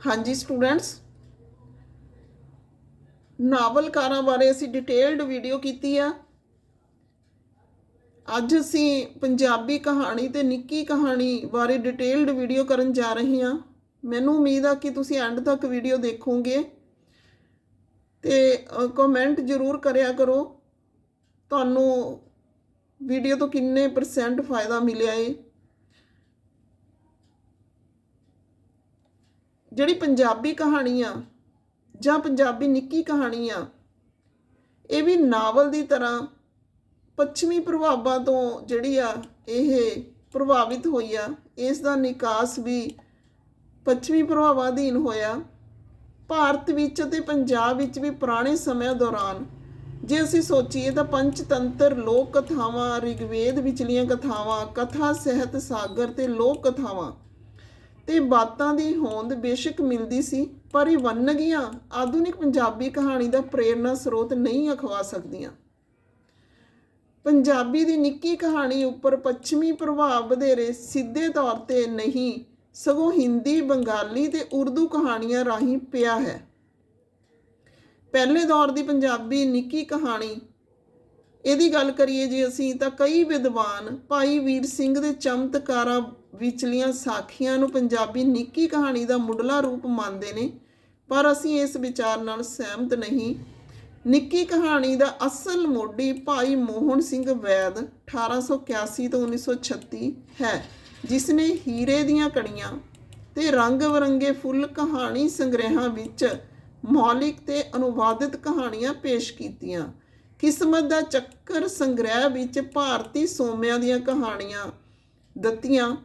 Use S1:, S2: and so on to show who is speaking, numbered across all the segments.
S1: ਹਾਂਜੀ ਸਟੂਡੈਂਟਸ ਨਾਵਲਕਾਰਾਂ ਬਾਰੇ ਅਸੀਂ ਡਿਟੇਲਡ ਵੀਡੀਓ ਕੀਤੀ ਆ। ਅੱਜ ਅਸੀਂ ਪੰਜਾਬੀ ਕਹਾਣੀ ਤੇ ਨਿੱਕੀ ਕਹਾਣੀ ਬਾਰੇ ਡਿਟੇਲਡ ਵੀਡੀਓ ਕਰਨ ਜਾ ਰਹੇ ਹਾਂ। ਮੈਨੂੰ ਉਮੀਦ ਆ ਕਿ ਤੁਸੀਂ ਐਂਡ ਤੱਕ ਵੀਡੀਓ ਦੇਖੋਗੇ। ਤੇ ਕਮੈਂਟ ਜ਼ਰੂਰ ਕਰਿਆ ਕਰੋ। ਤੁਹਾਨੂੰ ਵੀਡੀਓ ਤੋਂ ਕਿੰਨੇ ਪਰਸੈਂਟ ਫਾਇਦਾ ਮਿਲਿਆ ਏ? ਜਿਹੜੀ ਪੰਜਾਬੀ ਕਹਾਣੀ ਆ ਜਾਂ ਪੰਜਾਬੀ ਨਿੱਕੀ ਕਹਾਣੀ ਆ, ਇਹ ਵੀ ਨਾਵਲ ਦੀ ਤਰ੍ਹਾਂ ਪੱਛਮੀ ਪ੍ਰਭਾਵਾਂ ਤੋਂ ਜਿਹੜੀ ਆ ਇਹ ਪ੍ਰਭਾਵਿਤ ਹੋਈ ਆ, ਇਸ ਦਾ ਨਿਕਾਸ ਵੀ ਪੱਛਮੀ ਪ੍ਰਭਾਵਾਂ ਅਧੀਨ ਹੋਇਆ। ਭਾਰਤ ਵਿੱਚ ਅਤੇ ਪੰਜਾਬ ਵਿੱਚ ਵੀ ਪੁਰਾਣੇ ਸਮਿਆਂ ਦੌਰਾਨ ਜੇ ਅਸੀਂ ਸੋਚੀਏ ਤਾਂ ਪੰਚਤੰਤਰ ਲੋਕ ਕਥਾਵਾਂ, ਰਿਗਵੇਦ ਵਿਚਲੀਆਂ ਕਥਾਵਾਂ, ਕਥਾ, ਸਹਿਤ, ਸਾਗਰ ਤੇ ਲੋਕ ਕਥਾਵਾਂ ਤੇ ਬਾਤਾਂ ਦੀ ਹੋਂਦ ਬੇਸ਼ੱਕ ਮਿਲਦੀ ਸੀ, ਪਰ ਇਹ ਵੰਨਗੀਆਂ ਆਧੁਨਿਕ ਪੰਜਾਬੀ ਕਹਾਣੀ ਦਾ ਪ੍ਰੇਰਣਾ ਸਰੋਤ ਨਹੀਂ ਅਖਵਾ ਸਕਦੀਆਂ। ਪੰਜਾਬੀ ਦੀ ਨਿੱਕੀ ਕਹਾਣੀ ਉੱਪਰ ਪੱਛਮੀ ਪ੍ਰਭਾਵ ਵਧੇਰੇ ਸਿੱਧੇ ਤੌਰ ਤੇ ਨਹੀਂ, ਸਗੋਂ ਹਿੰਦੀ, ਬੰਗਾਲੀ ਤੇ ਉਰਦੂ ਕਹਾਣੀਆਂ ਰਾਹੀਂ ਪਿਆ ਹੈ। ਪਹਿਲੇ ਦੌਰ ਦੀ ਪੰਜਾਬੀ ਨਿੱਕੀ ਕਹਾਣੀ ਇਹਦੀ ਗੱਲ ਕਰੀਏ ਜੇ ਅਸੀਂ ਤਾਂ ਕਈ ਵਿਦਵਾਨ ਭਾਈ ਵੀਰ ਸਿੰਘ ਦੇ ਚਮਤਕਾਰਾਂ ਵਿਚਲੀਆਂ ਸਾਖੀਆਂ ਨੂੰ ਪੰਜਾਬੀ ਨਿੱਕੀ ਕਹਾਣੀ ਦਾ ਮੁੱਢਲਾ ਰੂਪ ਮੰਨਦੇ ਨੇ, ਪਰ ਅਸੀਂ ਇਸ ਵਿਚਾਰ ਨਾਲ ਸਹਿਮਤ ਨਹੀਂ। ਨਿੱਕੀ ਕਹਾਣੀ ਦਾ ਅਸਲ ਮੋਢੀ ਭਾਈ ਮੋਹਨ ਸਿੰਘ ਵੈਦ 1881 ਤੋਂ 1936 ਹੈ, ਜਿਸ ਨੇ ਹੀਰੇ ਦੀਆਂ ਕਣੀਆਂ ਤੇ ਰੰਗ ਬਰੰਗੇ ਫੁੱਲ ਕਹਾਣੀ ਸੰਗ੍ਰਹਿਾਂ ਵਿੱਚ ਮੌਲਿਕ ਤੇ ਅਨੁਵਾਦਿਤ ਕਹਾਣੀਆਂ ਪੇਸ਼ ਕੀਤੀਆਂ। ਕਿਸਮਤ ਦਾ ਚੱਕਰ ਸੰਗ੍ਰਹਿ ਵਿੱਚ ਭਾਰਤੀ ਸੋਮਿਆਂ ਦੀਆਂ ਕਹਾਣੀਆਂ ਦਿੱਤੀਆਂ।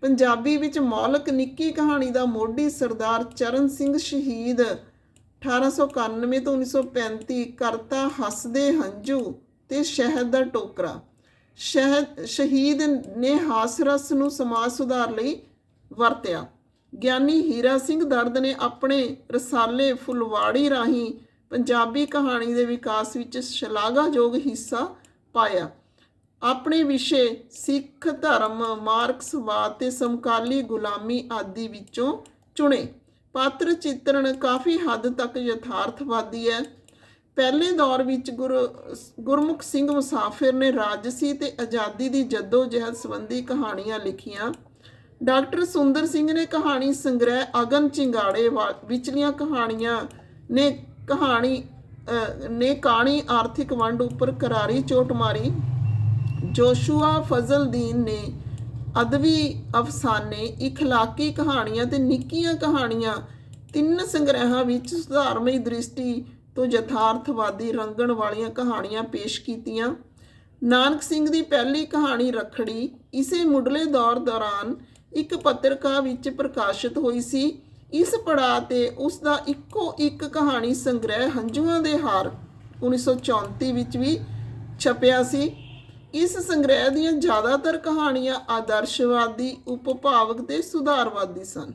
S1: ਪੰਜਾਬੀ ਵਿੱਚ ਮੌਲਕ ਨਿੱਕੀ ਕਹਾਣੀ ਦਾ ਮੋਢੀ ਸਰਦਾਰ ਚਰਨ ਸਿੰਘ ਸ਼ਹੀਦ 1891 ਤੋਂ 1935 ਕਰਤਾ ਹੱਸਦੇ ਹੰਝੂ ਤੇ ਸ਼ਹਿਦ ਦਾ ਟੋਕਰਾ। ਸ਼ਹਿਦ, ਸ਼ਹੀਦ ਨੇ ਹਾਸ ਰਸ ਨੂੰ ਸਮਾਜ ਸੁਧਾਰ ਲਈ ਵਰਤਿਆ। ਗਿਆਨੀ ਹੀਰਾ ਸਿੰਘ ਦਰਦ ਨੇ ਆਪਣੇ ਰਸਾਲੇ ਫੁਲਵਾੜੀ ਰਾਹੀਂ ਪੰਜਾਬੀ ਕਹਾਣੀ ਦੇ ਵਿਕਾਸ ਵਿੱਚ ਸ਼ਲਾਘਾਯੋਗ ਹਿੱਸਾ ਪਾਇਆ। ਆਪਣੇ ਵਿਸ਼ੇ ਸਿੱਖ ਧਰਮ, ਮਾਰਕਸਵਾਦ ਤੇ ਸਮਕਾਲੀ ਗੁਲਾਮੀ ਆਦਿ ਵਿੱਚੋਂ ਚੁਣੇ। ਪਾਤਰ ਚਿੱਤਰਣ ਕਾਫੀ ਹੱਦ ਤੱਕ ਯਥਾਰਥਵਾਦੀ ਹੈ। ਪਹਿਲੇ ਦੌਰ ਵਿੱਚ ਗੁਰ, ਗੁਰਮੁਖ ਸਿੰਘ ਮੁਸਾਫਿਰ ਨੇ ਰਾਜਸੀ ਤੇ ਆਜ਼ਾਦੀ ਦੀ ਜਹਿਦ ਸੰਬੰਧੀ ਕਹਾਣੀਆਂ ਲਿਖੀਆਂ। ਡਾਕਟਰ ਸੁੰਦਰ ਸਿੰਘ ਨੇ ਕਹਾਣੀ ਸੰਗ੍ਰਹਿ ਅਗਨ ਚਿੰਗਾੜੇ ਵਾ- ਵਿਚਲੀਆਂ ਕਹਾਣੀਆਂ ਨੇ ਕਹਾਣੀ ਨੇ ਕਾਣੀ ਆਰਥਿਕ ਵੰਡ ਉੱਪਰ ਕਰਾਰੀ ਚੋਟ ਮਾਰੀ। ਜੋਸ਼ੂਆ ਫਜ਼ਲਦੀਨ ਨੇ ਅਦਬੀ ਅਫਸਾਨੇ ਇਖਲਾਕੀ ਕਹਾਣੀਆਂ ਤੇ ਨਿੱਕੀਆਂ ਕਹਾਣੀਆਂ, ਤਿੰਨ ਸੰਗ੍ਰਹਿਾਂ ਵਿੱਚ ਸੁਧਾਰਮਈ ਦ੍ਰਿਸ਼ਟੀ ਤੋਂ ਯਥਾਰਥਵਾਦੀ ਰੰਗਣ ਵਾਲੀਆਂ ਕਹਾਣੀਆਂ ਪੇਸ਼ ਕੀਤੀਆਂ। ਨਾਨਕ ਸਿੰਘ ਦੀ ਪਹਿਲੀ ਕਹਾਣੀ ਰਖੜੀ, ਇਸੇ ਮੁੱਢਲੇ ਦੌਰ ਦੌਰਾਨ ਇੱਕ ਪੱਤਰਕਾ ਵਿੱਚ ਪ੍ਰਕਾਸ਼ਿਤ ਹੋਈ ਸੀ। ਇਸ ਪੜਾਅ ਤੇ ਉਸ ਦਾ ਇੱਕੋ ਇੱਕ ਕਹਾਣੀ ਸੰਗ੍ਰਹਿ ਹੰਝੂਆਂ ਦੇ ਹਾਰ 1934 ਵਿੱਚ ਵੀ ਛਪਿਆ ਸੀ। ਇਸ ਸੰਗ੍ਰਹਿ ਦੀਆਂ ਜ਼ਿਆਦਾਤਰ ਕਹਾਣੀਆਂ ਆਦਰਸ਼ਵਾਦੀ, ਉਪਭਾਵਕ ਤੇ ਸੁਧਾਰਵਾਦੀ ਸਨ।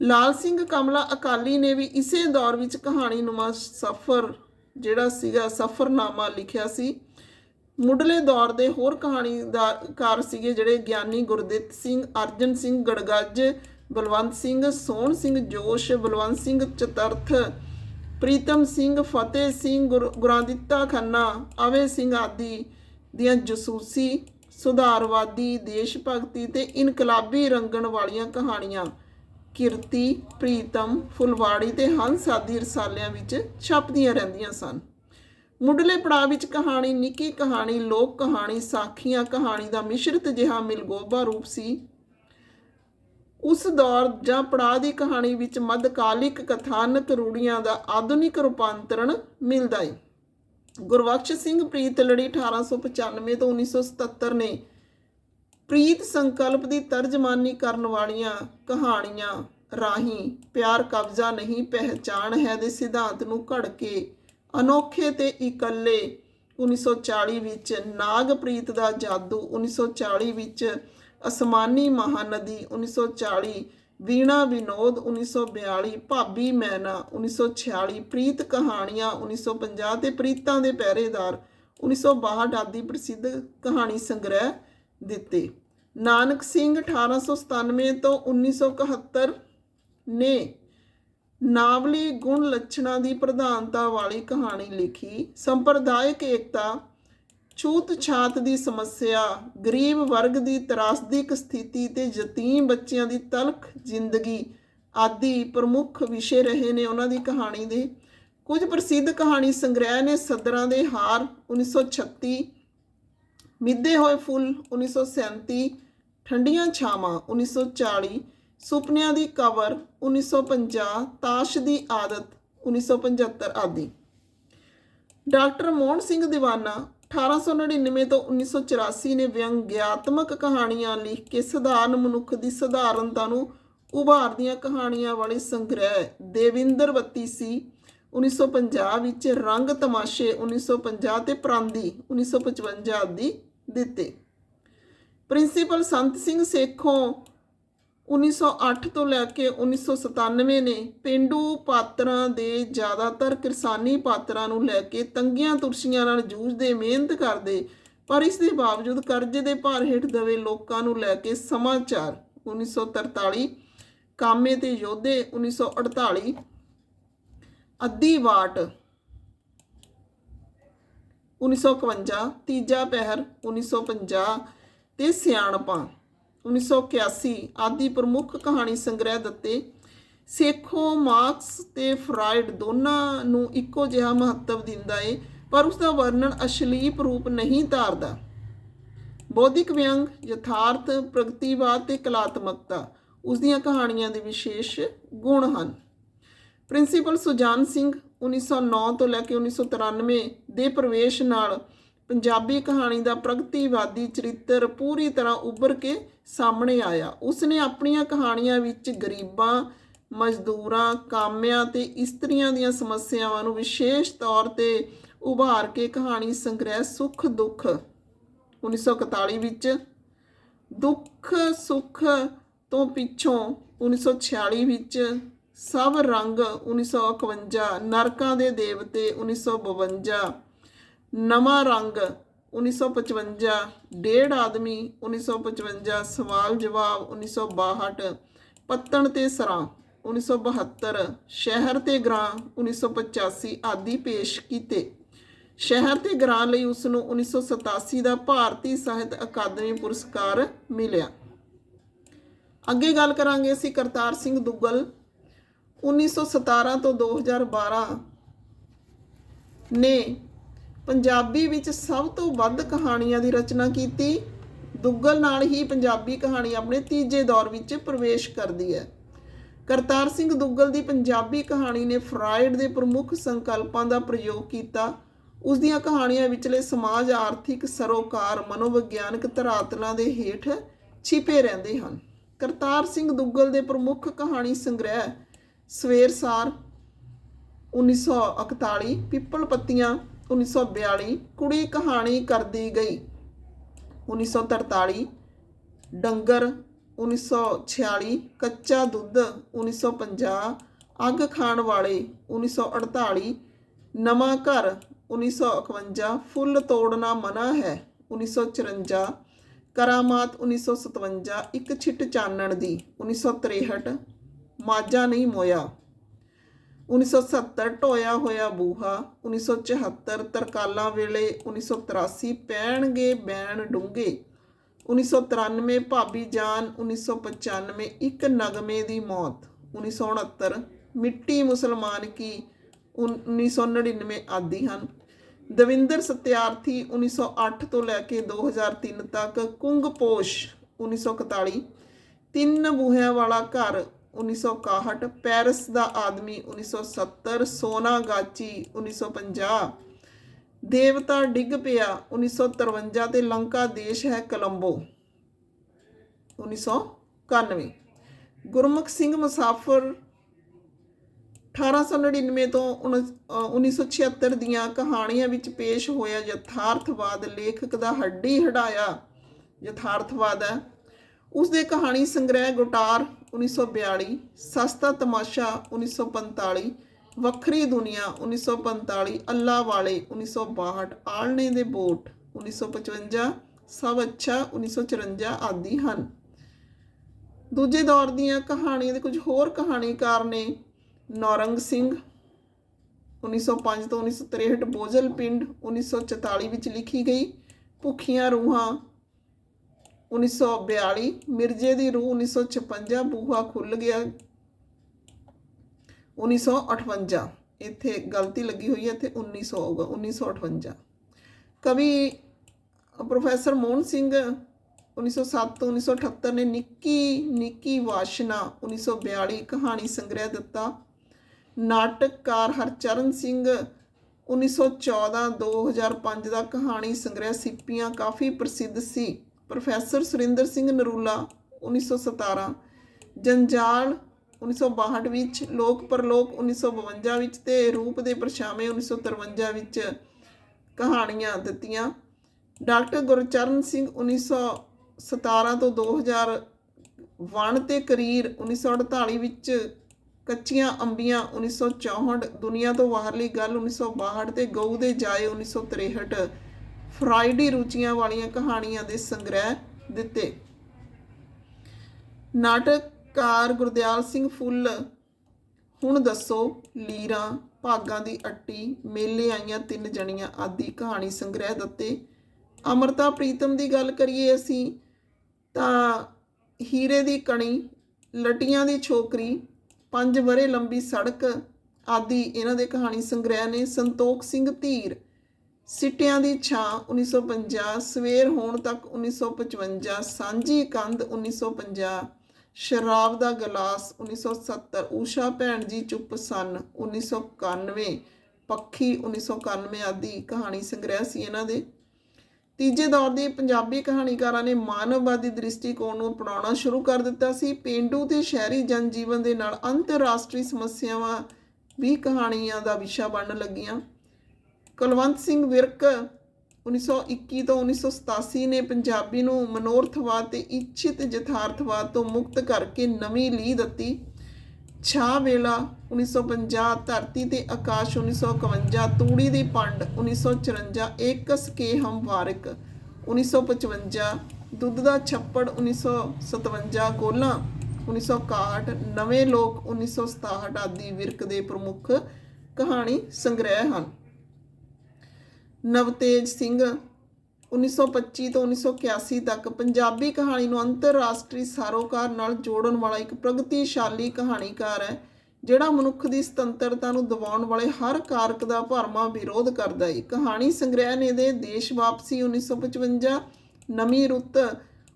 S1: ਲਾਲ ਸਿੰਘ ਕਮਲਾ ਅਕਾਲੀ ਨੇ ਵੀ ਇਸੇ ਦੌਰ ਵਿੱਚ ਕਹਾਣੀ ਨੁਮਾ ਸਫਰ, ਜਿਹੜਾ ਸੀਗਾ ਸਫਰਨਾਮਾ ਲਿਖਿਆ ਸੀ, ਮੁੱਢਲੇ ਦੌਰ ਦੇ ਹੋਰ ਕਹਾਣੀਕਾਰ ਸੀਗੇ ਜਿਹੜੇ ਗਿਆਨੀ ਗੁਰਦਿੱਤ ਸਿੰਘ, ਅਰਜਨ ਸਿੰਘ ਗੜਗੱਜ ਬਲਵੰਤ ਸਿੰਘ, ਸੋਹਣ ਸਿੰਘ, ਜੋਸ਼, ਬਲਵੰਤ ਸਿੰਘ, ਚਤਰਥ, ਪ੍ਰੀਤਮ ਸਿੰਘ, ਫਤਿਹ ਸਿੰਘ, ਗੁਰ- ਗੁਰਾਂਦਿੱਤਾ ਖੰਨਾ ਅਵੇ ਸਿੰਘ ਆਦਿ ਦੀਆਂ ਜਸੂਸੀ, ਸੁਧਾਰਵਾਦੀ, ਦੇਸ਼ ਭਗਤੀ ਤੇ ਇਨਕਲਾਬੀ ਰੰਗਣ ਵਾਲੀਆਂ ਕਹਾਣੀਆਂ, ਕਿਰਤੀ, ਪ੍ਰੀਤਮ, ਫੁਲਵਾੜੀ ਤੇ ਹੰਸ ਆਦਿ ਰਸਾਲਿਆਂ ਵਿੱਚ ਛਪਦੀਆਂ ਰਹਿੰਦੀਆਂ ਸਨ। ਮੁੱਢਲੇ ਪੜਾਅ ਵਿੱਚ ਕਹਾਣੀ, ਨਿੱਕੀ ਕਹਾਣੀ, ਲੋਕ ਕਹਾਣੀ, ਸਾਖੀਆਂ ਕਹਾਣੀ ਦਾ ਮਿਸ਼ਰਿਤ ਜਿਹਾ ਮਿਲਗੋਬਾ ਰੂਪ ਸੀ ਉਸ ਦੌਰ ਜਾਂ ਪੜਾਅ ਦੀ ਕਹਾਣੀ ਵਿੱਚ ਮੱਧਕਾਲਿਕ ਕਥਾਨਕ ਰੂੜੀਆਂ ਦਾ ਆਧੁਨਿਕ ਰੂਪਾਂਤਰਣ ਮਿਲਦਾ ਹੈ ਗੁਰਬਖਸ਼ ਸਿੰਘ ਪ੍ਰੀਤ ਪ੍ਰੀਤਲੜੀ 1895 ਤੋਂ 1977 ਨੇ ਪ੍ਰੀਤ ਸੰਕਲਪ ਦੀ ਤਰਜਮਾਨੀ ਕਰਨ ਵਾਲੀਆਂ ਕਹਾਣੀਆਂ ਰਾਹੀਂ ਪਿਆਰ ਕਬਜ਼ਾ ਨਹੀਂ ਪਹਿਚਾਨ ਹੈ ਦੇ ਸਿਧਾਂਤ ਨੂੰ ਘੜ ਕੇ ਅਨੋਖੇ ਤੇ ਇਕੱਲੇ 1940 ਵਿੱਚ ਨਾਗਪ੍ਰੀਤ ਦਾ ਜਾਦੂ 1940 ਵਿੱਚ ਅਸਮਾਨੀ ਮਹਾਨਦੀ 1940 ਵੀਣਾ ਵਿਨੋਦ 1942 ਭਾਬੀ ਮੈਨਾ 1946 ਪ੍ਰੀਤ ਕਹਾਣੀਆਂ 1950 ਤੇ ਪ੍ਰੀਤਾਂ ਦੇ ਪਹਿਰੇਦਾਰ 1962 ਆਦਿ ਪ੍ਰਸਿੱਧ ਕਹਾਣੀ ਸੰਗ੍ਰਹਿ ਦਿੱਤੇ। ਨਾਨਕ ਸਿੰਘ 1897 ਤੋਂ 1971 ਨੇ ਨਾਵਲੀ ਗੁਣ ਲੱਛਣਾਂ ਦੀ ਪ੍ਰਧਾਨਤਾ ਵਾਲੀ ਕਹਾਣੀ ਲਿਖੀ। ਸੰਪਰਦਾਇਕ ਏਕਤਾ ਛੂਤ ਛਾਤ ਦੀ ਸਮੱਸਿਆ, ਗਰੀਬ ਵਰਗ ਦੀ ਤਰਾਸਦੀਕ ਸਥਿਤੀ ਤੇ ਯਤੀਮ ਬੱਚਿਆਂ ਦੀ ਤਲਖ ਜ਼ਿੰਦਗੀ ਆਦਿ ਪ੍ਰਮੁੱਖ ਵਿਸ਼ੇ ਰਹੇ ਨੇ ਉਹਨਾਂ ਦੀ ਕਹਾਣੀ ਦੇ। ਕੁਝ ਪ੍ਰਸਿੱਧ ਕਹਾਣੀ ਸੰਗ੍ਰਹਿ ਨੇ ਸਦਰਾਂ ਦੇ ਹਾਰ 1936 ਮਿੱਧੇ ਹੋਏ ਫੁੱਲ 1937 ਠੰਡੀਆਂ ਛਾਵਾਂ 1940 ਸੁਪਨਿਆਂ ਦੀ ਕਵਰ 1950 ਤਾਸ਼ ਦੀ ਆਦਤ 1975 ਆਦਿ। ਡਾਕਟਰ ਮੋਹਨ ਸਿੰਘ ਦੀਵਾਨਾ 1899 ਤੋਂ 1984 ਨੇ ਵਿਅੰਗਿਆਤਮਕ ਕਹਾਣੀਆਂ ਲਿਖ ਕੇ ਸਧਾਰਨ ਮਨੁੱਖ ਦੀ ਸਧਾਰਨਤਾ ਨੂੰ ਉਭਾਰਦੀਆਂ ਕਹਾਣੀਆਂ ਵਾਲੇ ਸੰਗ੍ਰਹਿ ਦੇਵਿੰਦਰਵਤੀ ਸੀ। 1950 ਵਿੱਚ ਰੰਗ ਤਮਾਸ਼ੇ 1950 ਤੇ ਪ੍ਰਾਂਦੀ 1955 ਆਦਿ ਦਿੱਤੇ। ਪ੍ਰਿੰਸੀਪਲ ਸੰਤ ਸਿੰਘ ਸੇਖੋਂ 1908 ਤੋਂ ਲੈ ਕੇ 1997 ਨੇ ਪਿੰਡੂ ਪਾਤਰਾਂ ਦੇ ਜ਼ਿਆਦਾਤਰ ਕਿਰਸਾਨੀ ਪਾਤਰਾਂ ਨੂੰ ਲੈ ਕੇ ਤੰਗੀਆਂ ਤੁਰਸ਼ੀਆਂ ਨਾਲ ਜੂਝਦੇ ਮਿਹਨਤ ਕਰਦੇ, ਪਰ ਇਸ ਦੇ ਬਾਵਜੂਦ ਕਰਜ਼ੇ ਦੇ ਭਾਰ ਹੇਠ ਦਵੇ ਲੋਕਾਂ ਨੂੰ ਲੈ ਕੇ ਸਮਾਚਾਰ। 1943 ਕਾਮੇ ਤੇ ਯੋਧੇ। 1948 ਅੱਧੀ ਵਾਟ। 1951 ਤੀਜਾ ਪਹਿਰ। 1950 ਤੇ ਸਿਆਣਪਾਂ। 1981 ਆਦਿ ਪ੍ਰਮੁੱਖ ਕਹਾਣੀ ਸੰਗ੍ਰਹਿ ਦਿੱਤੇ ਸੇਖੋ, ਮਾਰਕਸ ਤੇ ਫਰਾਇਡ ਦੋਨਾਂ ਨੂੰ ਇੱਕੋ ਜਿਹਾ ਮਹੱਤਵ ਦਿੰਦਾ ਏ, ਪਰ ਉਸ ਦਾ ਵਰਣਨ ਅਸ਼ਲੀਪ ਰੂਪ ਨਹੀਂ ਧਾਰਦਾ। ਬੌਧਿਕ ਵਿਅੰਗ, ਯਥਾਰਥ, ਪ੍ਰਗਤੀਵਾਦ ਤੇ ਕਲਾਤਮਕਤਾ ਉਸ ਦੀਆਂ ਕਹਾਣੀਆਂ ਦੇ ਵਿਸ਼ੇਸ਼ ਗੁਣ ਹਨ। ਪ੍ਰਿੰਸੀਪਲ ਸੁਜਾਨ ਸਿੰਘ 1909 ਤੋਂ ਲੈ ਕੇ 1993 ਦੇ ਪ੍ਰਵੇਸ਼ ਨਾਲ ਪੰਜਾਬੀ ਕਹਾਣੀ ਦਾ ਪ੍ਰਗਤੀਵਾਦੀ ਚਰਿੱਤਰ ਪੂਰੀ ਤਰ੍ਹਾਂ ਉੱਭਰ ਕੇ ਸਾਹਮਣੇ ਆਇਆ। ਉਸਨੇ ਆਪਣੀਆਂ ਕਹਾਣੀਆਂ ਵਿੱਚ ਗਰੀਬਾਂ, ਮਜ਼ਦੂਰਾਂ, ਕਾਮਿਆਂ ਤੇ ਇਸਤਰੀਆਂ ਦੀਆਂ ਸਮੱਸਿਆਵਾਂ ਨੂੰ ਵਿਸ਼ੇਸ਼ ਤੌਰ ਤੇ ਉਭਾਰ ਕੇ ਕਹਾਣੀ ਸੰਗ੍ਰਹਿ ਸੁਖ ਦੁੱਖ 1941 ਵਿੱਚ ਦੁੱਖ ਸੁੱਖ ਤੋਂ ਪਿੱਛੋਂ 1946 ਵਿੱਚ ਸਭ ਰੰਗ 1951 ਨਰਕਾਂ ਦੇ ਦੇਵਤੇ 1952 ਨਵਾਂ ਰੰਗ 1955 ਡੇਢ ਆਦਮੀ 1955 ਸਵਾਲ ਜਵਾਬ 1962 ਪੱਤਣ ਤੇ ਸਰਾਂ 1972 ਸ਼ਹਿਰ ਤੇ ਗ੍ਰਾਂ 1985 ਆਦਿ ਪੇਸ਼ ਕੀਤੇ। ਸ਼ਹਿਰ ਤੇ ਗ੍ਰਾਂ ਲਈ ਉਸ ਨੂੰ 1987 ਦਾ ਭਾਰਤੀ ਸਾਹਿਤ ਅਕਾਦਮੀ ਪੁਰਸਕਾਰ ਮਿਲਿਆ। ਅੱਗੇ ਗੱਲ ਕਰਾਂਗੇ ਅਸੀਂ ਕਰਤਾਰ ਸਿੰਘ ਦੁੱਗਲ। 1917 ਤੋਂ 2012 ਨੇ ਪੰਜਾਬੀ ਵਿੱਚ ਸਭ ਤੋਂ ਵੱਧ ਕਹਾਣੀਆਂ ਦੀ ਰਚਨਾ ਕੀਤੀ। ਦੁੱਗਲ ਨਾਲ ਹੀ ਪੰਜਾਬੀ ਕਹਾਣੀ ਆਪਣੇ ਤੀਜੇ ਦੌਰ ਵਿੱਚ ਪ੍ਰਵੇਸ਼ ਕਰਦੀ ਹੈ। ਕਰਤਾਰ ਸਿੰਘ ਦੁੱਗਲ ਦੀ ਪੰਜਾਬੀ ਕਹਾਣੀ ਨੇ ਫਰਾਇਡ ਦੇ ਪ੍ਰਮੁੱਖ ਸੰਕਲਪਾਂ ਦਾ ਪ੍ਰਯੋਗ ਕੀਤਾ। ਉਸ ਦੀਆਂ ਕਹਾਣੀਆਂ ਵਿਚਲੇ ਸਮਾਜ ਆਰਥਿਕ ਸਰੋਕਾਰ ਮਨੋਵਿਗਿਆਨਕ ਧਰਾਤਲਾਂ ਦੇ ਹੇਠ ਛਿਪੇ ਰਹਿੰਦੇ ਹਨ। ਕਰਤਾਰ ਸਿੰਘ ਦੁੱਗਲ ਦੇ ਪ੍ਰਮੁੱਖ ਕਹਾਣੀ ਸੰਗ੍ਰਹਿ ਸਵੇਰਸਾਰ 1941 ਪਿੱਪਲ ਪੱਤੀਆਂ 1942 ਕੁੜੀ ਕਹਾਣੀ ਕਰਦੀ ਗਈ। 1943 ਡੰਗਰ। 1946 ਕੱਚਾ ਦੁੱਧ। 1950 ਅੱਗ ਖਾਣ ਵਾਲੇ। 1948 ਨਵਾਂ ਘਰ। 1951 ਫੁੱਲ ਤੋੜਨਾ ਮਨਾ ਹੈ। 1954 ਕਰਾਮਾਤ। 1957 ਇੱਕ ਛਿੱਟ ਚਾਨਣ ਦੀ। 1963 ਮਾਜਾ ਨਹੀਂ ਮੋਇਆ। 1970 ਢੋਇਆ ਹੋਇਆ ਬੂਹਾ 1974 ਤਰਕਾਲਾਂ ਵੇਲੇ 1983 ਪੈਣਗੇ ਬੈਣ ਡੂੰਗੇ 1993 ਭਾਬੀ ਜਾਨ 1995 ਇੱਕ ਨਗਮੇ ਦੀ ਮੌਤ 1969 ਮਿੱਟੀ ਮੁਸਲਮਾਨ ਕੀ 1999 ਆਦਿ ਹਨ। ਦਵਿੰਦਰ ਸਤਿਆਰਥੀ 1908 ਤੋਂ ਲੈ ਕੇ 2003 ਤੱਕ ਕੁੰਗਪੋਸ਼ 1941 ਤਿੰਨ ਬੂਹਿਆਂ ਵਾਲਾ ਘਰ 1961 ਪੈਰਿਸ ਦਾ ਆਦਮੀ 1970 ਸੋਨਾ ਗਾਚੀ 1950 ਦੇਵਤਾ ਡਿੱਗ ਪਿਆ 1953 ਤੇ ਲੰਕਾ ਦੇਸ਼ ਹੈ ਕਲੰਬੋ। 1991 ਗੁਰਮੁਖ ਸਿੰਘ ਮੁਸਾਫਰ 1899 ਤੋਂ ਉਨ- ਅ, 1976 ਦੀਆਂ ਕਹਾਣੀਆਂ ਵਿੱਚ ਪੇਸ਼ ਹੋਇਆ ਯਥਾਰਥਵਾਦ ਲੇਖਕ ਦਾ ਹੱਡੀ ਹਟਾਇਆ ਯਥਾਰਥਵਾਦ ਹੈ। ਉਸ ਦੇ ਕਹਾਣੀ ਸੰਗ੍ਰਹਿ ਗੁਟਾਰ 1942 ਸਸਤਾ ਤਮਾਸ਼ਾ 1945 ਵੱਖਰੀ ਦੁਨੀਆ 1945 ਅੱਲਾ ਵਾਲੇ 1962 ਆਲਣੇ ਦੇ ਬੋਟ 1955 ਸਭ ਅੱਛਾ 1954 ਆਦਿ ਹਨ। ਦੂਜੇ ਦੌਰ ਦੀਆਂ ਕਹਾਣੀਆਂ ਦੇ ਕੁਝ ਹੋਰ ਕਹਾਣੀਕਾਰ ਨੇ ਨੌਰੰਗ ਸਿੰਘ 1905 ਤੋਂ 1963 ਬੋਝਲ ਪਿੰਡ 1944 ਵਿੱਚ ਲਿਖੀ ਗਈ ਭੁੱਖੀਆਂ ਰੂਹਾਂ 1942 ਮਿਰਜ਼ੇ ਦੀ ਰੂਹ 1956 ਬੂਹਾ ਖੁੱਲ ਗਿਆ। 1958 ਇੱਥੇ ਗਲਤੀ ਲੱਗੀ ਹੋਈ ਹੈ, ਇੱਥੇ 1900 ਹੋਊਗਾ 1958 ਕਵੀ ਪ੍ਰੋਫੈਸਰ ਮੋਹਨ ਸਿੰਘ 1907 ਤੋਂ 1978 ਨੇ ਨਿੱਕੀ ਨਿੱਕੀ ਵਾਸ਼ਨਾ 1942 ਕਹਾਣੀ ਸੰਗ੍ਰਹਿ ਦਿੱਤਾ। ਨਾਟਕਕਾਰ ਹਰਚਰਨ ਸਿੰਘ 1914 2005 ਦਾ ਕਹਾਣੀ ਸੰਗ੍ਰਹਿ ਸਿੱਪੀਆਂ ਕਾਫੀ ਪ੍ਰਸਿੱਧ ਸੀ। ਪ੍ਰੋਫੈਸਰ ਸੁਰਿੰਦਰ ਸਿੰਘ ਨਰੂਲਾ 1917 ਜੰਜਾਲ 1962 ਵਿੱਚ, ਲੋਕ ਪਰਲੋਕ 1952 ਵਿੱਚ ਤੇ ਰੂਪ ਦੇ ਪਰਛਾਵੇਂ 1953 ਵਿੱਚ ਕਹਾਣੀਆਂ ਦਿੱਤੀਆਂ। ਡਾਕਟਰ ਗੁਰਚਰਨ ਸਿੰਘ 1917 ਤੋਂ 2000 ਵਣ ਤੇ ਕਰੀਰ 1948 ਵਿੱਚ ਕੱਚੀਆਂ ਅੰਬੀਆਂ 1964 ਦੁਨੀਆ ਤੋਂ ਬਾਹਰਲੀ ਗੱਲ 1962 ਤੇ ਗਊ ਦੇ ਜਾਏ 1963 ਫਰਾਈਡੀ ਰੁਚੀਆਂ ਵਾਲੀਆਂ ਕਹਾਣੀਆਂ ਦੇ ਸੰਗ੍ਰਹਿ ਦਿੱਤੇ। ਨਾਟਕਕਾਰ ਗੁਰਦਿਆਲ ਸਿੰਘ ਫੁੱਲ, ਹੁਣ ਦੱਸੋ ਲੀਰਾਂ, ਭਾਗਾਂ ਦੀ ਅੱਟੀ, ਮੇਲੇ ਆਈਆਂ ਤਿੰਨ ਜਣੀਆਂ ਆਦਿ ਕਹਾਣੀ ਸੰਗ੍ਰਹਿ ਦਿੱਤੇ। ਅਮਰਤਾ ਪ੍ਰੀਤਮ ਦੀ ਗੱਲ ਕਰੀਏ ਅਸੀਂ, ਤਾਂ ਹੀਰੇ ਦੀ ਕਣੀ, ਲਟੀਆਂ ਦੀ ਛੋਕਰੀ, ਪੰਜ ਵਰੇ ਲੰਬੀ ਸੜਕ ਆਦਿ ਇਹਨਾਂ ਦੇ ਕਹਾਣੀ ਸੰਗ੍ਰਹਿ ਨੇ ਸੰਤੋਖ ਸਿੰਘ ਧੀਰ ਸਿੱਟਿਆਂ ਦੀ ਛਾਂ 1950 ਸਵੇਰ ਹੋਣ ਤੱਕ 1955 ਸਾਂਝੀ ਕੰਧ 1950 ਸ਼ਰਾਬ ਦਾ ਗਲਾਸ 1970 ਊਸ਼ਾ ਭੈਣ ਜੀ ਚੁੱਪ ਸਨ 1991 ਪੱਖੀ 1991 ਆਦਿ ਕਹਾਣੀ ਸੰਗ੍ਰਹਿ ਸੀ ਇਹਨਾਂ ਦੇ। ਤੀਜੇ ਦੌਰ ਦੇ ਪੰਜਾਬੀ ਕਹਾਣੀਕਾਰਾਂ ਨੇ ਮਾਨਵਵਾਦੀ ਦ੍ਰਿਸ਼ਟੀਕੋਣ ਨੂੰ ਅਪਣਾਉਣਾ ਸ਼ੁਰੂ ਕਰ ਦਿੱਤਾ ਸੀ। ਪੇਂਡੂ ਤੇ ਸ਼ਹਿਰੀ ਜਨਜੀਵਨ ਦੇ ਨਾਲ ਅੰਤਰਰਾਸ਼ਟਰੀ ਸਮੱਸਿਆਵਾਂ ਵੀ ਕਹਾਣੀਆਂ ਦਾ ਵਿਸ਼ਾ ਬਣਨ ਲੱਗੀਆਂ। ਕੁਲਵੰਤ ਸਿੰਘ ਵਿਰਕ 1921 ਤੋਂ 1987 ਨੇ ਪੰਜਾਬੀ ਨੂੰ ਮਨੋਰਥਵਾਦ ਤੇ ਇੱਛਿਤ ਯਥਾਰਥਵਾਦ ਤੋਂ ਮੁਕਤ ਕਰਕੇ ਨਵੀਂ ਲੀਹ ਦਿੱਤੀ। ਛਾ ਵੇਲਾ 1950 ਧਰਤੀ ਤੇ ਆਕਾਸ਼ 1951 ਤੂੜੀ ਦੀ ਪੰਡ 1954 ਏਕਸ ਕੇ ਹਮ ਵਾਰਿਕ 1955 ਦੁੱਧ ਦਾ ਛੱਪੜ 1957 ਗੋਲਾਂ 1961 ਨਵੇਂ ਲੋਕ 1967 ਆਦਿ ਵਿਰਕ ਦੇ ਪ੍ਰਮੁੱਖ ਕਹਾਣੀ ਸੰਗ੍ਰਹਿ ਹਨ। ਨਵਤੇਜ ਸਿੰਘ 1925 ਤੋਂ 1981 ਤੱਕ ਪੰਜਾਬੀ ਕਹਾਣੀ ਨੂੰ ਅੰਤਰਰਾਸ਼ਟਰੀ ਸਾਰੋਕਾਰ ਨਾਲ ਜੋੜਨ ਵਾਲਾ ਇੱਕ ਪ੍ਰਗਤੀਸ਼ਾਲੀ ਕਹਾਣੀਕਾਰ ਹੈ, ਜਿਹੜਾ ਮਨੁੱਖ ਦੀ ਸੁਤੰਤਰਤਾ ਨੂੰ ਦਬਾਉਣ ਵਾਲੇ ਹਰ ਕਾਰਕ ਦਾ ਭਰਮਾ ਵਿਰੋਧ ਕਰਦਾ ਹੈ। ਕਹਾਣੀ ਸੰਗ੍ਰਹਿ ਨੇ ਦੇ ਦੇਸ਼ ਵਾਪਸੀ 1955 ਨਵੀਂ ਰੁੱਤ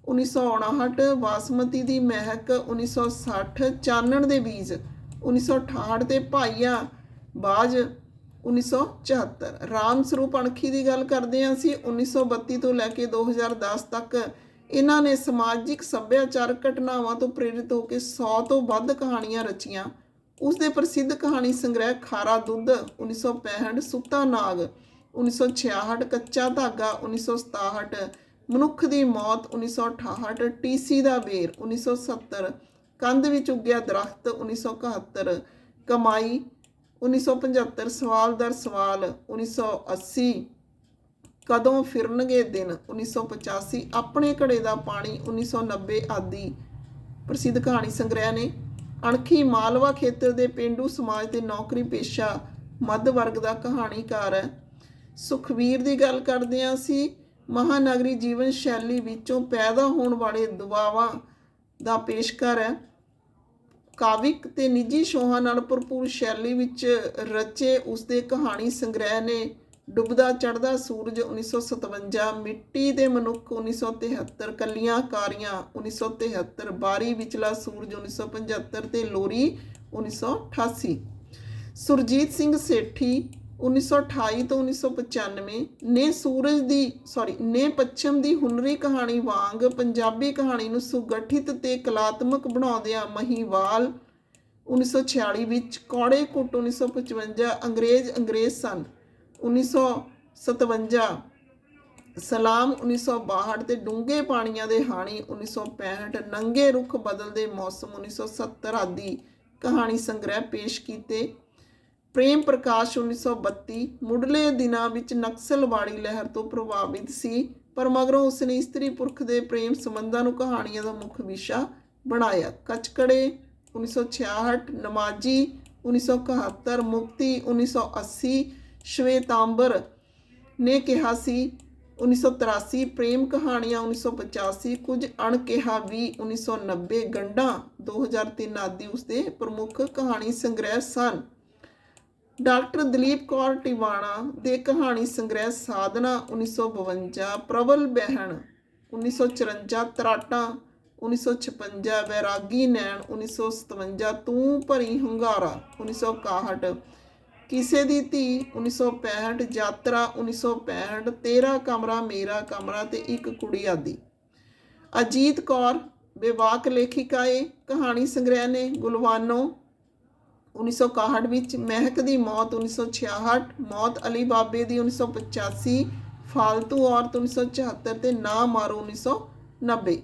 S1: 1959 ਬਾਸਮਤੀ ਦੀ ਮਹਿਕ 1960 ਚਾਨਣ ਦੇ ਬੀਜ 1968 ਤੇ ਭਾਈਆ ਬਾਜ 1974 ਰਾਮ ਸਰੂਪ ਅਣਖੀ ਦੀ ਗੱਲ ਕਰਦੇ ਹਾਂ ਅਸੀਂ। 1932 ਤੋਂ ਲੈ ਕੇ 2010 ਤੱਕ ਇਹਨਾਂ ਨੇ ਸਮਾਜਿਕ ਸੱਭਿਆਚਾਰਕ ਘਟਨਾਵਾਂ ਤੋਂ ਪ੍ਰੇਰਿਤ ਹੋ ਕੇ 100 ਤੋਂ ਵੱਧ ਕਹਾਣੀਆਂ ਰਚੀਆਂ। ਉਸ ਦੇ ਪ੍ਰਸਿੱਧ ਕਹਾਣੀ ਸੰਗ੍ਰਹਿ ਖਾਰਾ ਦੁੱਧ 1965 ਸੁੱਤਾ ਨਾਗ 1966 ਕੱਚਾ ਧਾਗਾ 1967 ਮਨੁੱਖ ਦੀ ਮੌਤ 1968 ਟੀਸੀ ਦਾ ਬੇਰ 1970 ਕੰਧ ਵਿੱਚ ਉੱਗਿਆ ਦਰਖਤ 1971 ਕਮਾਈ 1975 ਸਵਾਲ ਦਰ ਸਵਾਲ 1980 ਕਦੋਂ ਫਿਰਨਗੇ ਦਿਨ? 1985 ਆਪਣੇ ਘੜੇ ਦਾ ਪਾਣੀ 1990 ਆਦਿ। ਪ੍ਰਸਿੱਧ ਕਹਾਣੀ ਸੰਗ੍ਰਹਿ ਨੇ ਅਣਖੀ ਮਾਲਵਾ ਖੇਤਰ ਦੇ ਪਿੰਡੂ ਸਮਾਜ ਤੇ ਨੌਕਰੀ ਪੇਸ਼ਾ ਮੱਧ ਵਰਗ ਦਾ ਕਹਾਣੀਕਾਰ ਹੈ। ਸੁਖਵੀਰ ਦੀ ਗੱਲ ਕਰਦੇ ਹਾਂ ਅਸੀਂ। ਮਹਾਨਗਰੀ ਜੀਵਨ ਸ਼ੈਲੀ ਵਿੱਚੋਂ ਪੈਦਾ ਹੋਣ ਵਾਲੇ ਦਬਾਵਾਂ ਦਾ ਪੇਸ਼ਕਾਰ ਹੈ। ਕਾਵਿਕ ਤੇ ਨਿੱਜੀ ਸ਼ੋਹਾਂ ਨਾਲ ਭਰਪੂਰ ਸ਼ੈਲੀ ਵਿੱਚ ਰਚੇ ਉਸਦੇ ਕਹਾਣੀ ਸੰਗ੍ਰਹਿ ਨੇ ਡੁੱਬਦਾ ਚੜ੍ਹਦਾ ਸੂਰਜ 1957 ਮਿੱਟੀ ਦੇ ਮਨੁੱਖ 1973 ਕੱਲੀਆਂ ਕਾਰੀਆਂ 1973 ਬਾਰੀ ਵਿਚਲਾ ਸੂਰਜ 1975 ਤੇ ਲੋਰੀ 1988 ਸੁਰਜੀਤ ਸਿੰਘ ਸੇਠੀ 1928 ਤੋਂ 1995 ਨੇ ਸੂਰਜ ਦੀ ਸੌਰੀ ਨੇ ਪੱਛਮ ਦੀ ਹੁਨਰੀ ਕਹਾਣੀ ਵਾਂਗ ਪੰਜਾਬੀ ਕਹਾਣੀ ਨੂੰ ਸੁਗਠਿਤ ਤੇ ਕਲਾਤਮਕ ਬਣਾਉਂਦਿਆਂ ਮਹੀਵਾਲ 1946 ਵਿੱਚ ਕੌੜੇ ਕੁੱਟ 1955 ਅੰਗਰੇਜ਼ ਅੰਗਰੇਜ਼ ਸਨ। 1957 ਸਲਾਮ 1962 ਤੇ ਡੂੰਘੇ ਪਾਣੀਆਂ ਦੇ ਹਾਣੀ 1965 ਨੰਗੇ ਰੁੱਖ ਬਦਲਦੇ ਮੌਸਮ 1970 ਆਦਿ ਕਹਾਣੀ ਸੰਗ੍ਰਹਿ ਪੇਸ਼ ਕੀਤੇ। ਪ੍ਰੇਮ ਪ੍ਰਕਾਸ਼ 1932 ਮੁੱਢਲੇ ਦਿਨਾਂ ਵਿੱਚ ਨਕਸਲਵਾੜੀ ਲਹਿਰ ਤੋਂ ਪ੍ਰਭਾਵਿਤ ਸੀ, ਪਰ ਮਗਰੋਂ ਉਸਨੇ ਇਸਤਰੀ ਪੁਰਖ ਦੇ ਪ੍ਰੇਮ ਸੰਬੰਧਾਂ ਨੂੰ ਕਹਾਣੀਆਂ ਦਾ ਮੁੱਖ ਵਿਸ਼ਾ ਬਣਾਇਆ। ਕਚਕੜੇ 1966 ਨਮਾਜੀ 1971 ਮੁਕਤੀ 1980 ਸ਼ਵੇਤਾਂਬਰ ਨੇ ਕਿਹਾ ਸੀ 1983 ਪ੍ਰੇਮ ਕਹਾਣੀਆਂ 1985 ਕੁਝ ਅਣਕਿਹਾ ਵੀ 1990 ਗੰਢਾਂ 2003 ਆਦਿ ਉਸਦੇ ਪ੍ਰਮੁੱਖ ਕਹਾਣੀ ਸੰਗ੍ਰਹਿ ਸਨ। ਡਾਕਟਰ ਦਲੀਪ ਕੌਰ ਟਿਵਾਣਾ ਦੇ ਕਹਾਣੀ ਸੰਗ੍ਰਹਿ ਸਾਧਨਾ 1952 ਪ੍ਰਬਲ ਬਹਿਣ 1954 ਤਰਾਟਾਂ 1956 ਵੈਰਾਗੀ ਨੈਣ 1957 ਤੂੰ ਭਰੀ ਹੁੰਗਾਰਾ 1961 ਕਿਸੇ ਦੀ ਧੀ 1965 ਯਾਤਰਾ 1965 ਤੇਰਾ ਕਮਰਾ ਮੇਰਾ ਕਮਰਾ ਤੇ ਇੱਕ ਕੁੜੀ ਆਦਿ। ਅਜੀਤ ਕੌਰ, ਬੇਵਾਕ ਲੇਖਿਕਾ ਏ ਕਹਾਣੀ ਸੰਗ੍ਰਹਿ ਨੇ, ਗੁਲਵਾਨੋ 1961 ਵਿੱਚ ਮਹਿਕ ਦੀ ਮੌਤ 1966 ਮੌਤ ਅਲੀ ਬਾਬੇ ਦੀ 1985 ਫਾਲਤੂ ਔਰਤ 1974 ਤੇ ਨਾ ਮਾਰੋ 1990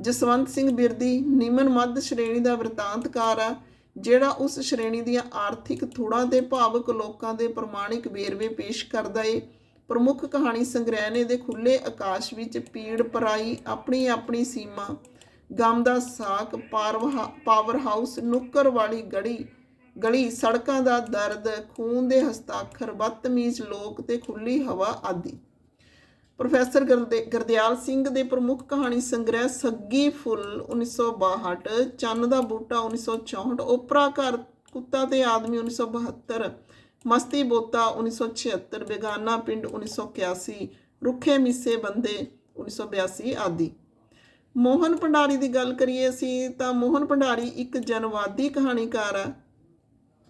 S1: ਜਸਵੰਤ ਸਿੰਘ ਬਿਰਦੀ ਨਿਮਨ ਮੱਧ ਸ਼੍ਰੇਣੀ ਦਾ ਵਰਤਾਂਤਕਾਰ ਆ, ਜਿਹੜਾ ਉਸ ਸ਼੍ਰੇਣੀ ਦੀਆਂ ਆਰਥਿਕ ਥੋੜਾਂ ਤੇ ਭਾਵਕ ਲੋਕਾਂ ਦੇ ਪ੍ਰਮਾਣਿਕ ਵੇਰਵੇ ਪੇਸ਼ ਕਰਦਾ ਏ। ਪ੍ਰਮੁੱਖ ਕਹਾਣੀ ਸੰਗ੍ਰਹਿ ਨੇ ਦੇ ਖੁੱਲੇ ਆਕਾਸ਼ ਵਿੱਚ ਪੀੜ ਪਰਾਈ ਆਪਣੀ ਆਪਣੀ ਸੀਮਾ, ਗਮ ਦਾ ਸਾਕ ਪਾਰਵ- ਪਾਵਰ ਹਾਊਸ ਨੁੱਕਰ ਵਾਲੀ ਗੜੀ ਗਲੀ, ਸੜਕਾਂ ਦਾ ਦਰਦ, ਖੂਨ ਦੇ ਹਸਤਾਖਰ, ਬਦਤਮੀਜ਼ ਲੋਕ ਤੇ ਖੁੱਲੀ ਹਵਾ ਆਦਿ। ਪ੍ਰੋਫੈਸਰ ਗੁਰਦੇ- ਗੁਰਦਿਆਲ ਸਿੰਘ ਦੇ ਪ੍ਰਮੁੱਖ ਕਹਾਣੀ ਸੰਗ੍ਰਹਿ ਸੱਗੀ ਫੁੱਲ 1962 ਚੰਨ ਦਾ ਬੂਟਾ 1964 ਓਪਰਾ ਘਰ ਕੁੱਤਾ ਤੇ ਆਦਮੀ 1972 ਮਸਤੀ ਬੋਤਾ 1976 ਬੇਗਾਨਾ ਪਿੰਡ 1981 ਰੁੱਖੇ ਮਿੱਸੇ ਬੰਦੇ 1982 ਆਦਿ। ਮੋਹਨ ਭੰਡਾਰੀ ਦੀ ਗੱਲ ਕਰੀਏ ਅਸੀਂ ਤਾਂ ਮੋਹਨ ਭੰਡਾਰੀ ਇੱਕ ਜਨਵਾਦੀ ਕਹਾਣੀਕਾਰ ਹੈ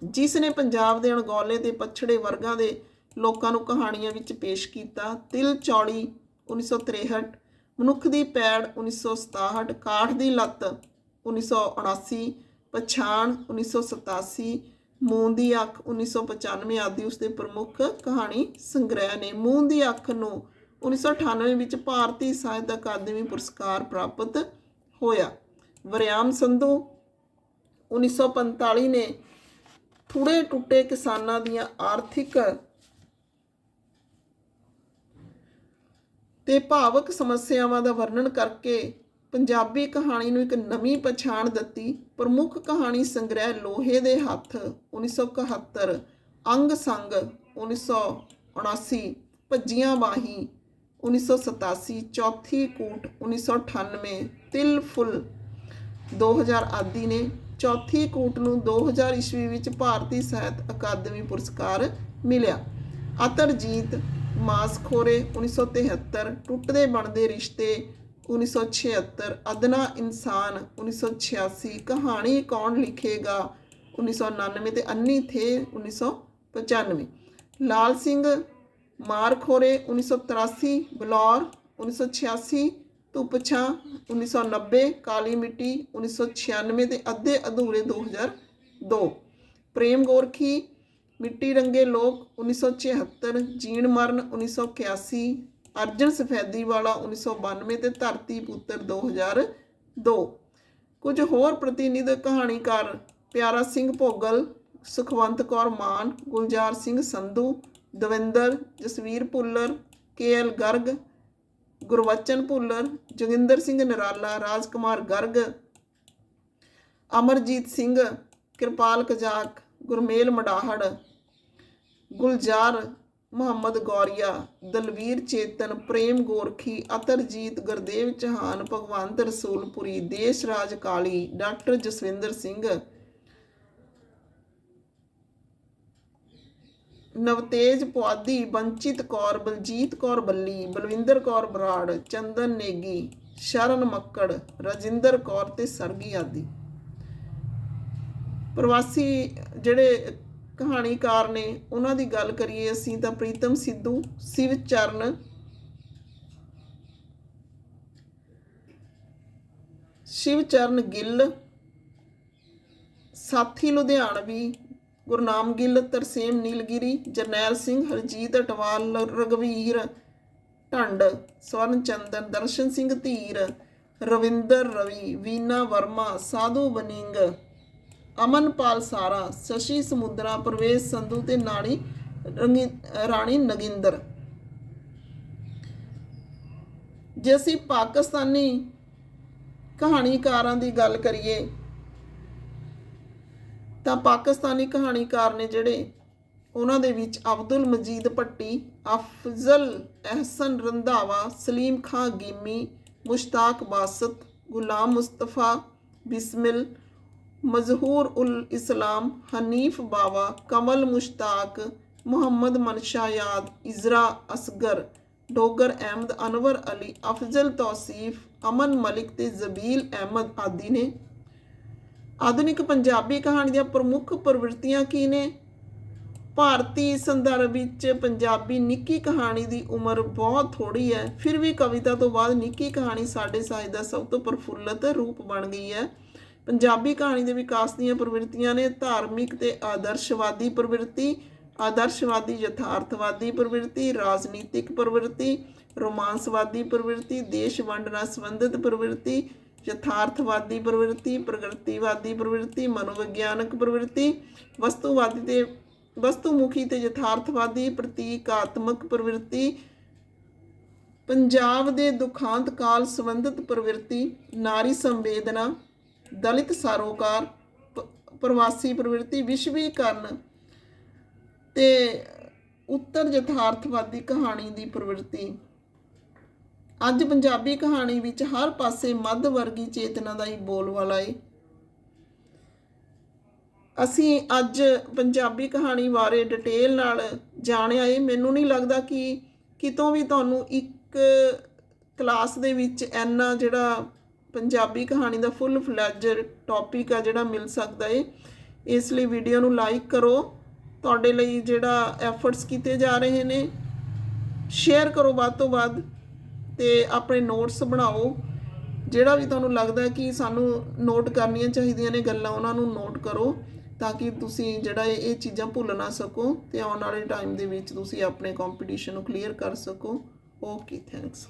S1: ਜਿਸ ਨੇ ਪੰਜਾਬ ਦੇ ਅਣਗੌਲੇ ਤੇ ਪਛੜੇ ਵਰਗਾਂ ਦੇ ਲੋਕਾਂ ਨੂੰ ਕਹਾਣੀਆਂ ਵਿੱਚ ਪੇਸ਼ ਕੀਤਾ, ਤਿਲ ਚੌੜੀ 1963 ਮਨੁੱਖ ਦੀ ਪੈੜ 1967 ਕਾਠ ਦੀ ਲੱਤ 1979 ਪਛਾਣ 1987 ਮੂਨ ਦੀ ਅੱਖ 1995 ਆਦਿ ਉਸ ਦੇ ਪ੍ਰਮੁੱਖ ਕਹਾਣੀ ਸੰਗ੍ਰਹਿ ਨੇ। ਮੂਨ ਦੀ ਅੱਖ ਨੂੰ 1998 ਵਿੱਚ ਭਾਰਤੀ ਸਾਹਿਤ ਅਕਾਦਮੀ ਪੁਰਸਕਾਰ ਪ੍ਰਾਪਤ ਹੋਇਆ। ਵਰਿਆਮ ਸੰਧੂ 1945 ਨੇ ਥੁੜੇ ਟੁੱਟੇ ਕਿਸਾਨਾਂ ਦੀਆਂ ਆਰਥਿਕ ਤੇ ਭਾਵਕ ਸਮੱਸਿਆਵਾਂ ਦਾ ਵਰਣਨ ਕਰਕੇ ਪੰਜਾਬੀ ਕਹਾਣੀ ਨੂੰ ਇੱਕ ਨਵੀਂ ਪਛਾਣ ਦਿੱਤੀ। ਪ੍ਰਮੁੱਖ ਕਹਾਣੀ ਸੰਗ੍ਰਹਿ ਲੋਹੇ ਦੇ ਹੱਥ 1971 ਅੰਗ ਸੰਗ 1979 ਭੱਜੀਆਂ ਬਾਹੀਂ 1987 ਚੌਥੀ ਕੂਟ 1998 ਤਿਲ ਫੁੱਲ 2000 ਆਦਿ ਨੇ ਚੌਥੀ ਕੂਟ ਨੂੰ 2000 ਈਸਵੀ ਵਿੱਚ ਭਾਰਤੀ ਸਾਹਿਤ ਅਕਾਦਮੀ ਪੁਰਸਕਾਰ ਮਿਲਿਆ। ਅਤਰਜੀਤ ਮਾਸਖੋਰੇ 1973 ਟੁੱਟਦੇ ਬਣਦੇ ਰਿਸ਼ਤੇ 1976 ਅਦਨਾ ਇਨਸਾਨ 1986 ਕਹਾਣੀ ਕੌਣ ਲਿਖੇਗਾ 1999 ਤੇ ਅੰਨੀ ਥੇ 1995 ਲਾਲ ਸਿੰਘ ਮਾਰਖੋਰੇ 1983 ਬਲੌਰ 1986 ਧੁੱਪ ਛਾਂ 1990 ਕਾਲੀ ਮਿੱਟੀ 1996 ਤੇ ਅੱਧੇ ਅਧੂਰੇ 2002 ਪ੍ਰੇਮ ਗੋਰਖੀ, ਮਿੱਟੀ ਰੰਗੇ ਲੋਕ 1976 ਜੀਣ ਮਰਨ 1981 ਅਰਜਨ ਸਫੈਦੀ ਵਾਲਾ 1992 ਤੇ ਧਰਤੀ ਪੁੱਤਰ 2002 ਕੁਝ ਹੋਰ ਪ੍ਰਤੀਨਿਧ ਕਹਾਣੀਕਾਰ, ਪਿਆਰਾ ਸਿੰਘ ਭੋਗਲ, ਸੁਖਵੰਤ ਕੌਰ ਮਾਨ, ਗੁਲਜ਼ਾਰ ਸਿੰਘ ਸੰਧੂ, ਦਵਿੰਦਰ, ਜਸਵੀਰ ਭੁੱਲਰ ਕੇਐਲ ਗਰਗ ਗੁਰਵਚਨ ਭੁੱਲਰ, ਜੋਗਿੰਦਰ ਸਿੰਘ ਨਰਾਲਾ, ਰਾਜਕੁਮਾਰ ਗਰਗ, ਅਮਰਜੀਤ ਸਿੰਘ, ਕਿਰਪਾਲ ਕਜਾਕ, ਗੁਰਮੇਲ ਮਡਾਹੜ ਗੁਲਜ਼ਾਰ, ਮੁਹੰਮਦ ਗੌਰੀਆ, ਦਲਵੀਰ ਚੇਤਨ, ਪ੍ਰੇਮ ਗੋਰਖੀ, ਅਤਰਜੀਤ ਗੁਰਦੇਵ ਚੌਹਾਨ, ਭਗਵੰਤ ਰਸੂਲਪੁਰੀ, ਦੇਸ਼ ਰਾਜ ਕਾਲੀ, ਡਾਕਟਰ ਜਸਵਿੰਦਰ ਸਿੰਘ ਨਵਤੇਜ ਪੁਆਧੀ ਬੰਚਿਤ ਕੌਰ ਬਲਜੀਤ ਕੌਰ ਬੱਲੀ, ਬਲਵਿੰਦਰ ਕੌਰ ਬਰਾੜ, ਚੰਦਨ ਨੇਗੀ, ਸ਼ਰਨ ਮੱਕੜ, ਰਜਿੰਦਰ ਕੌਰ ਤੇ ਸਰਗੀ ਆਦਿ। ਪ੍ਰਵਾਸੀ ਜਿਹੜੇ ਕਹਾਣੀਕਾਰ ਨੇ, ਉਹਨਾਂ ਦੀ ਗੱਲ ਕਰੀਏ ਅਸੀਂ ਤਾਂ ਪ੍ਰੀਤਮ ਸਿੱਧੂ, ਸਿਵ ਚਰਨ, ਸ਼ਿਵ ਚਰਨ ਗਿੱਲ, ਸਾਥੀ ਲੁਧਿਆਣਵੀ ਗੁਰਨਾਮ ਗਿੱਲ ਤਰਸੇਮ ਨੀਲਗਿਰੀ, ਜਰਨੈਲ ਸਿੰਘ, ਹਰਜੀਤ ਅਟਵਾਲ ਰਗਵੀਰ ਢੰਡ, ਸਵਰਨ ਚੰਦਨ, ਦਰਸ਼ਨ ਸਿੰਘ ਧੀਰ, ਰਵਿੰਦਰ ਰਵੀ, ਵੀਨਾ ਵਰਮਾ, ਸਾਧੂ ਬਨਿੰਗ, ਅਮਨਪਾਲ ਸਾਰਾ, ਸ਼ਸ਼ੀ ਸਮੁੰਦਰਾ, ਪ੍ਰਵੇਸ਼ ਸੰਧੂ ਤੇ ਨਾਲੀ ਰੰਗੀ, ਰਾਣੀ ਨਗਿੰਦਰ। ਜੇ ਅਸੀਂ ਪਾਕਿਸਤਾਨੀ ਕਹਾਣੀਕਾਰਾਂ ਦੀ ਗੱਲ ਕਰੀਏ ਤਾਂ ਪਾਕਿਸਤਾਨੀ ਕਹਾਣੀਕਾਰ ਨੇ ਜਿਹੜੇ ਉਹਨਾਂ ਦੇ ਵਿੱਚ ਅਬਦੁਲ ਮਜੀਦ ਭੱਟੀ, ਅਫਜ਼ਲ ਅਹਿਸਨ ਰੰਧਾਵਾ, ਸਲੀਮ ਖਾਂ ਗੀਮੀ, ਮੁਸ਼ਤਾਕ ਬਾਸਤ, ਗੁਲਾਮ ਮੁਸਤਫਾ, ਬਿਸਮਿਲ, ਮਜ਼ਹੂਰ ਉਲ ਇਸਲਾਮ, ਹਨੀਫ ਬਾਵਾ, ਕਮਲ ਮੁਸ਼ਤਾਕ, ਮੁਹੰਮਦ ਮਨਸ਼ਾ ਯਾਦ, ਇਜ਼ਰਾ ਅਸਗਰ, ਡੋਗਰ ਅਹਿਮਦ, ਅਨਵਰ ਅਲੀ, ਅਫਜ਼ਲ ਤੌਸੀਫ, ਅਮਨ ਮਲਿਕ ਤੇ ਜ਼ਬੀਲ ਅਹਿਮਦ ਆਦਿ ਨੇ ਆਧੁਨਿਕ ਪੰਜਾਬੀ ਕਹਾਣੀ ਦੀਆਂ ਪ੍ਰਮੁੱਖ ਪ੍ਰਵਿਰਤੀਆਂ ਕੀ ਨੇ? ਭਾਰਤੀ ਸੰਦਰਭ ਵਿੱਚ ਪੰਜਾਬੀ ਨਿੱਕੀ ਕਹਾਣੀ ਦੀ ਉਮਰ ਬਹੁਤ ਥੋੜੀ ਹੈ। ਫਿਰ ਵੀ ਕਵਿਤਾ ਤੋਂ ਬਾਅਦ ਨਿੱਕੀ ਕਹਾਣੀ ਸਾਡੇ ਸਾਹਿਤ ਦਾ ਸਭ ਤੋਂ ਪ੍ਰਫੁੱਲਤ ਰੂਪ ਬਣ ਗਈ ਹੈ। ਪੰਜਾਬੀ ਕਹਾਣੀ ਦੇ ਵਿਕਾਸ ਦੀਆਂ ਪ੍ਰਵਿਰਤੀਆਂ ਨੇ ਧਾਰਮਿਕ ਤੇ ਆਦਰਸ਼ਵਾਦੀ ਪ੍ਰਵਿਰਤੀ, ਆਦਰਸ਼ਵਾਦੀ ਯਥਾਰਥਵਾਦੀ ਪ੍ਰਵਿਰਤੀ, ਰਾਜਨੀਤਿਕ ਪ੍ਰਵਿਰਤੀ, ਰੋਮਾਂਸਵਾਦੀ ਪ੍ਰਵਿਰਤੀ, ਦੇਸ਼ ਵੰਡ ਨਾਲ ਸੰਬੰਧਿਤ ਪ੍ਰਵਿਰਤੀ ਯਥਾਰਥਵਾਦੀ ਪ੍ਰਵਿਰਤੀ, ਪ੍ਰਗਤੀਵਾਦੀ ਪ੍ਰਵਿਰਤੀ, ਮਨੋਵਿਗਿਆਨਕ ਪ੍ਰਵਿਰਤੀ, ਵਸਤੂਵਾਦੀ ਤੇ ਵਸਤੂਮੁਖੀ ਤੇ ਯਥਾਰਥਵਾਦੀ, ਪ੍ਰਤੀਕਾਤਮਕ ਪ੍ਰਵਿਰਤੀ, ਪੰਜਾਬ ਦੇ ਦੁਖਾਂਤ ਕਾਲ ਸੰਬੰਧਿਤ ਪ੍ਰਵਿਰਤੀ, ਨਾਰੀ ਸੰਵੇਦਨਾ, ਦਲਿਤ ਸਰੋਕਾਰ, ਪ- ਪ੍ਰਵਾਸੀ ਪ੍ਰਵਿਰਤੀ, ਵਿਸ਼ਵੀਕਰਨ ਤੇ ਉੱਤਰ ਯਥਾਰਥਵਾਦੀ ਕਹਾਣੀ ਦੀ ਪ੍ਰਵਿਰਤੀ। ਅੱਜ ਪੰਜਾਬੀ ਕਹਾਣੀ ਵਿੱਚ ਹਰ ਪਾਸੇ ਮੱਧ ਵਰਗੀ ਚੇਤਨਾ ਦਾ ਹੀ ਬੋਲਵਾਲਾ ਏ। ਅਸੀਂ ਅੱਜ ਪੰਜਾਬੀ ਕਹਾਣੀ ਬਾਰੇ ਡਿਟੇਲ ਨਾਲ ਜਾਣਿਆ ਏ। ਮੈਨੂੰ ਨਹੀਂ ਲੱਗਦਾ ਕਿ ਕਿਤੋਂ ਵੀ ਤੁਹਾਨੂੰ ਇੱਕ ਕਲਾਸ ਦੇ ਵਿੱਚ ਇੰਨਾ ਜਿਹੜਾ ਪੰਜਾਬੀ ਕਹਾਣੀ ਦਾ ਫੁੱਲ ਫਲੈਜਰ ਟੌਪਿਕ ਆ ਜਿਹੜਾ ਮਿਲ ਸਕਦਾ ਏ। ਇਸ ਲਈ ਵੀਡੀਓ ਨੂੰ ਲਾਈਕ ਕਰੋ। ਤੁਹਾਡੇ ਲਈ ਜਿਹੜਾ ਐਫਰਟਸ ਕੀਤੇ ਜਾ ਰਹੇ ਨੇ ਸ਼ੇਅਰ ਕਰੋ ਵੱਧ ਤੋਂ ਵੱਧ। ਤੇ ਆਪਣੇ ਨੋਟਸ ਬਣਾਓ। ਜਿਹੜਾ ਵੀ ਤੁਹਾਨੂੰ ਲੱਗਦਾ ਕਿ ਸਾਨੂੰ ਨੋਟ ਕਰਨੀਆਂ ਚਾਹੀਦੀਆਂ ਨੇ ਗੱਲਾਂ, ਉਹਨਾਂ ਨੂੰ ਨੋਟ ਕਰੋ ਤਾਂ ਕਿ ਤੁਸੀਂ ਜਿਹੜਾ ਇਹ ਇਹ ਚੀਜ਼ਾਂ ਭੁੱਲ ਨਾ ਸਕੋ ਤੇ ਆਉਣ ਵਾਲੇ ਟਾਈਮ ਦੇ ਵਿੱਚ ਤੁਸੀਂ ਆਪਣੇ ਕੰਪੀਟੀਸ਼ਨ ਨੂੰ ਕਲੀਅਰ ਕਰ ਸਕੋ। Okay thanks